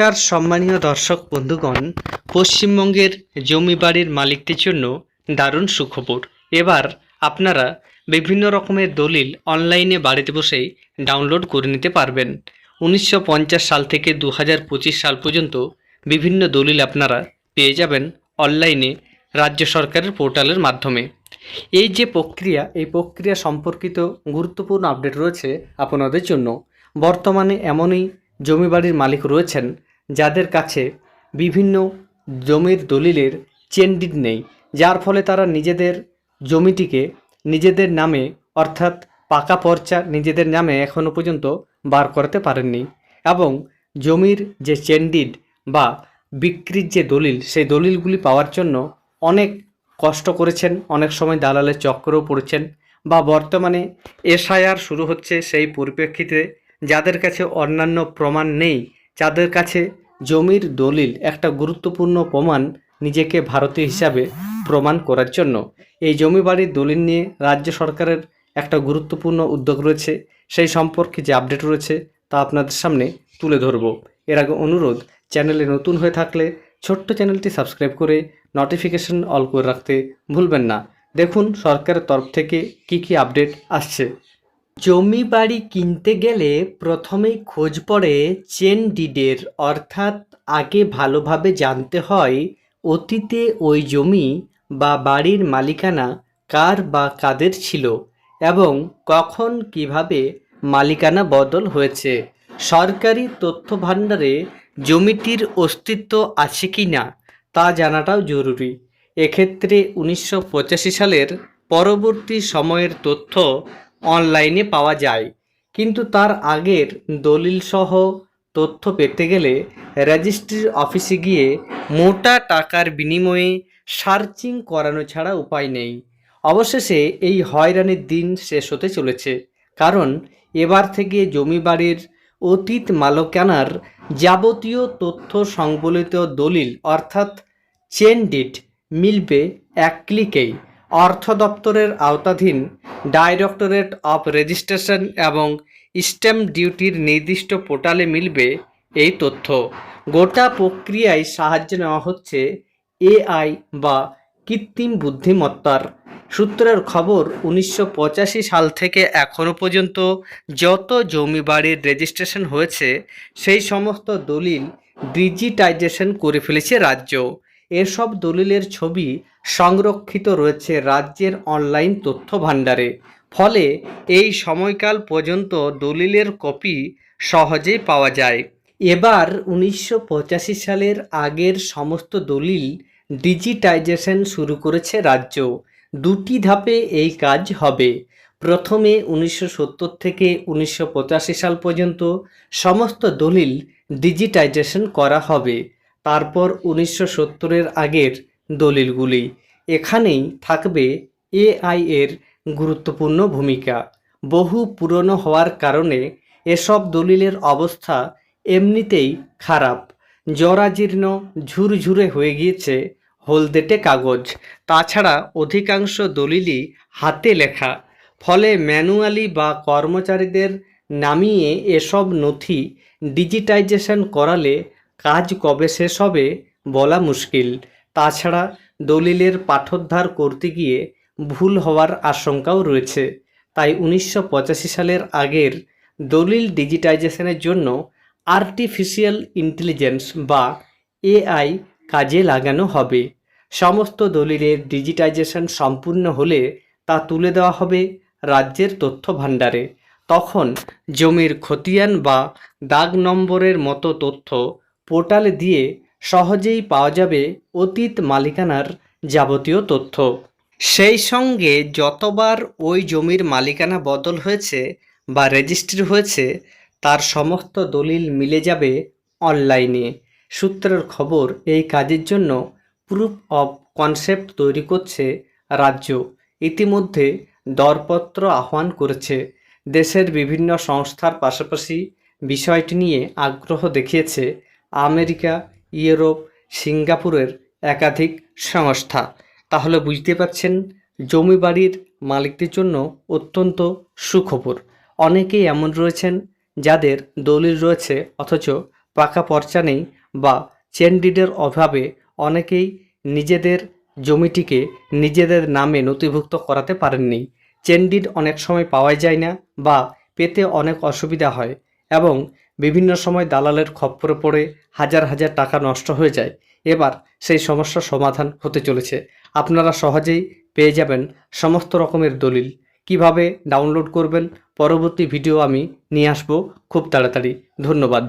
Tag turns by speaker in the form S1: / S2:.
S1: নমস্কার সম্মানীয় দর্শক বন্ধুগণ, পশ্চিমবঙ্গের জমি বাড়ির মালিকদের জন্য দারুণ সুখবর। এবার আপনারা বিভিন্ন রকমের দলিল অনলাইনে বাড়িতে বসেই ডাউনলোড করে নিতে পারবেন। উনিশশো পঞ্চাশ সাল থেকে দু হাজার পঁচিশ সাল পর্যন্ত বিভিন্ন দলিল আপনারা পেয়ে যাবেন অনলাইনে রাজ্য সরকারের পোর্টালের মাধ্যমে। এই যে প্রক্রিয়া, এই প্রক্রিয়া সম্পর্কিত গুরুত্বপূর্ণ আপডেট রয়েছে আপনাদের জন্য। বর্তমানে এমনই জমি বাড়ির মালিক রয়েছেন যাদের কাছে বিভিন্ন জমির দলিলের চেনডিড নেই, যার ফলে তারা নিজেদের জমিটিকে নিজেদের নামে, অর্থাৎ পাকা পর্চা নিজেদের নামে এখনও পর্যন্ত বার করতে পারেননি এবং জমির যে চেনডিড বা বিক্রির যে দলিল, সেই দলিলগুলি পাওয়ার জন্য অনেক কষ্ট করেছেন, অনেক সময় দালালের চক্রও পড়েছেন বা বর্তমানে এসআইআর শুরু হচ্ছে সেই পরিপ্রেক্ষিতে যাদের কাছে অন্যান্য প্রমাণ নেই যাদের কাছে জমির দলিল একটা গুরুত্বপূর্ণ প্রমাণ নিজেকে ভারতীয় হিসাবে প্রমাণ করার জন্য। এই জমি বাড়ির দলিল নিয়ে রাজ্য সরকারের একটা গুরুত্বপূর্ণ উদ্যোগ রয়েছে। সেই সম্পর্কে যে আপডেট রয়েছে তা আপনাদের সামনে তুলে ধরব। এর আগে অনুরোধ, চ্যানেলে নতুন হয়ে থাকলে ছোট্ট চ্যানেলটি সাবস্ক্রাইব করে নোটিফিকেশন অল করে রাখতে ভুলবেন না। দেখুন সরকারের তরফ থেকে কি কি আপডেট আসছে। জমি বাড়ি কিনতে গেলে প্রথমেই খোঁজ পড়ে চেন ডিডের। অর্থাৎ আগে ভালোভাবে জানতে হয় অতীতে ওই জমি বা বাড়ির মালিকানা কার বা কাদের ছিল এবং কখন কীভাবে মালিকানা বদল হয়েছে। সরকারি তথ্য ভাণ্ডারে জমিটির অস্তিত্ব আছে কি না তা জানাটাও জরুরি। এক্ষেত্রে উনিশশো পঁচাশি সালের পরবর্তী সময়ের তথ্য অনলাইনে পাওয়া যায়। কিন্তু তার আগের দলিলসহ তথ্য পেতে গেলে রেজিস্ট্রির অফিসে গিয়ে মোটা টাকার বিনিময়ে সার্চিং করানো ছাড়া উপায় নেই। অবশেষে এই হয়রানির দিন শেষ হতে চলেছে। কারণ এবার থেকে জমি বাড়ির অতীত মালকানার যাবতীয় তথ্য সংবলিত দলিল অর্থাৎ চেন ডিট মিলবে এক ক্লিকেই অর্থ দপ্তরের আওতাধীন ডাইরেক্টরেট অফ রেজিস্ট্রেশন এবং স্ট্যাম্প ডিউটির নির্দিষ্ট পোর্টালে মিলবে এই তথ্য। গোটা প্রক্রিয়ায় সাহায্য নেওয়া হচ্ছে এআই বা কৃত্রিম বুদ্ধিমত্তার। সূত্রের খবর, উনিশশো পঁচাশি সাল থেকে এখনও পর্যন্ত যত জমি বাড়ির রেজিস্ট্রেশন হয়েছে, সেই সমস্ত দলিল ডিজিটাইজেশন করে ফেলেছে রাজ্য। এসব দলিলের ছবি সংরক্ষিত রয়েছে রাজ্যের অনলাইন তথ্য ভাণ্ডারে ফলে এই সময়কাল পর্যন্ত দলিলের কপি সহজেই পাওয়া যায়। এবার উনিশশো পঁচাশি সালের আগের সমস্ত দলিল ডিজিটাইজেশন শুরু করেছে রাজ্য। দুটি ধাপে এই কাজ হবে। প্রথমে উনিশশো সত্তর থেকে উনিশশো পঁচাশি সাল পর্যন্ত সমস্ত দলিল ডিজিটাইজেশন করা হবে। তারপর উনিশশো সত্তরের আগের দলিলগুলি এখানেই থাকবে এআই এর গুরুত্বপূর্ণ ভূমিকা। বহু পুরনো হওয়ার কারণে এসব দলিলের অবস্থা এমনিতেই খারাপ। জরাজীর্ণ, ঝুরঝুরে হয়ে গিয়েছে হলদেটে কাগজ। তাছাড়া অধিকাংশ দলিলই হাতে লেখা। ফলে ম্যানুয়ালি বা কর্মচারীদের নামিয়ে এসব নথি ডিজিটাইজেশন করালে কাজ কবে শেষ হবে বলা মুশকিল। তাছাড়া দলিলের পাঠোদ্ধার করতে গিয়ে ভুল হওয়ার আশঙ্কাও রয়েছে। তাই উনিশশো পঁচাশি সালের আগের দলিল ডিজিটাইজেশনের জন্য আর্টিফিশিয়াল ইন্টেলিজেন্স বা এআই কাজে লাগানো হবে। সমস্ত দলিলের ডিজিটাইজেশন সম্পূর্ণ হলে তা তুলে দেওয়া হবে রাজ্যের তথ্য ভাণ্ডারে। তখন জমির খতিয়ান বা দাগ নম্বরের মতো তথ্য পোর্টালে দিয়ে সহজেই পাওয়া যাবে অতীত মালিকানার যাবতীয় তথ্য। সেই সঙ্গে যতবার ওই জমির মালিকানা বদল হয়েছে বা রেজিস্ট্রি হয়েছে, তার সমস্ত দলিল মিলে যাবে অনলাইনে। সূত্রের খবর, এই কাজের জন্য প্রুফ অফ কনসেপ্ট তৈরি করছে রাজ্য। ইতিমধ্যে দরপত্র আহ্বান করেছে। দেশের বিভিন্ন সংস্থার পাশাপাশি বিষয়টি নিয়ে আগ্রহ দেখিয়েছে আমেরিকা ইউরোপ, সিঙ্গাপুরের একাধিক সংস্থা। তাহলে বুঝতে পারছেন, জমি বাড়ির মালিকদের জন্য অত্যন্ত সুখবর। অনেকেই এমন রয়েছেন, যাদের দলিল রয়েছে, অথচ পাকা পর্চা নেই বা চেন ডিডের অভাবে অনেকেই নিজেদের জমিটিকে নিজেদের নামে নথিভুক্ত করাতে পারেননি। চেন ডিড অনেক সময় পাওয়া যায় না বা পেতে অনেক অসুবিধা হয় এবং বিভিন্ন সময় দালালের খপ্পরে পড়ে হাজার হাজার টাকা নষ্ট হয়ে যায়। এবার সেই সমস্যা সমাধান হতে চলেছে। আপনারা সহজেই পেয়ে যাবেন সমস্ত রকমের দলিল। কীভাবে ডাউনলোড করবেন? পরবর্তী ভিডিও আমি নিয়ে আসব। খুব তাড়াতাড়ি। ধন্যবাদ।